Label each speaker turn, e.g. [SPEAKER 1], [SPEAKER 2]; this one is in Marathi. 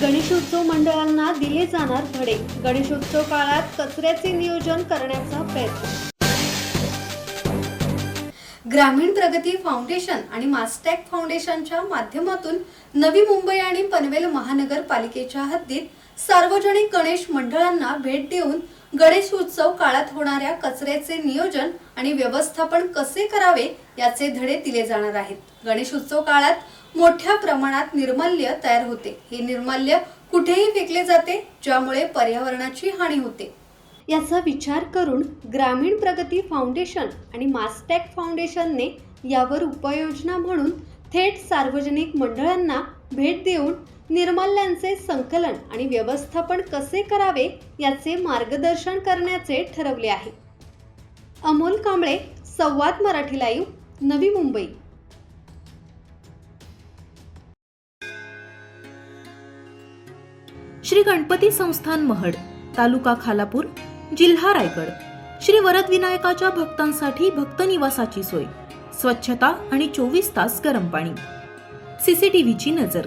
[SPEAKER 1] गणेशोत्सव मंडळांना दिले जाणार धडे. गणेशोत्सव काळात कचऱ्याचे नियोजन करण्याचा प्रयत्न. ग्रामीण प्रगती फाउंडेशन आणि मास्टॅक फाउंडेशनच्या माध्यमातून नवी मुंबई आणि पनवेल महानगरपालिकेच्या हद्दीत सार्वजनिक गणेश मंडळांना भेट देऊन गणेश उत्सव काळात होणाऱ्या कचऱ्याचे नियोजन आणि व्यवस्थापन कसे करावे याचे धडे दिले जाणार आहेत. गणेश उत्सव काळात मोठ्या प्रमाणात निर्माल्य तयार होते. हे निर्माल्य कुठेही फेकले जाते ज्यामुळे पर्यावरणाची हानी होते. याचा विचार करून ग्रामीण प्रगती फाउंडेशन आणि मास्टॅक फाउंडेशनने यावर उपाययोजना म्हणून थेट सार्वजनिक मंडळांना भेट देऊन निर्माल्यांचे संकलन आणि व्यवस्थापन कसे करावे याचे मार्गदर्शन करण्याचे ठरवले आहे. अमोल कांबळे संवाद मराठी लाईव्ह नवी मुंबई.
[SPEAKER 2] श्री गणपती संस्थान महड तालुका खालापूर जिल्हा रायगड. श्री वरद विनायकाच्या भक्तांसाठी भक्त निवासाची सोय स्वच्छता आणि चोवीस तास गरम पाणी. सीसीटीव्हीची नजर.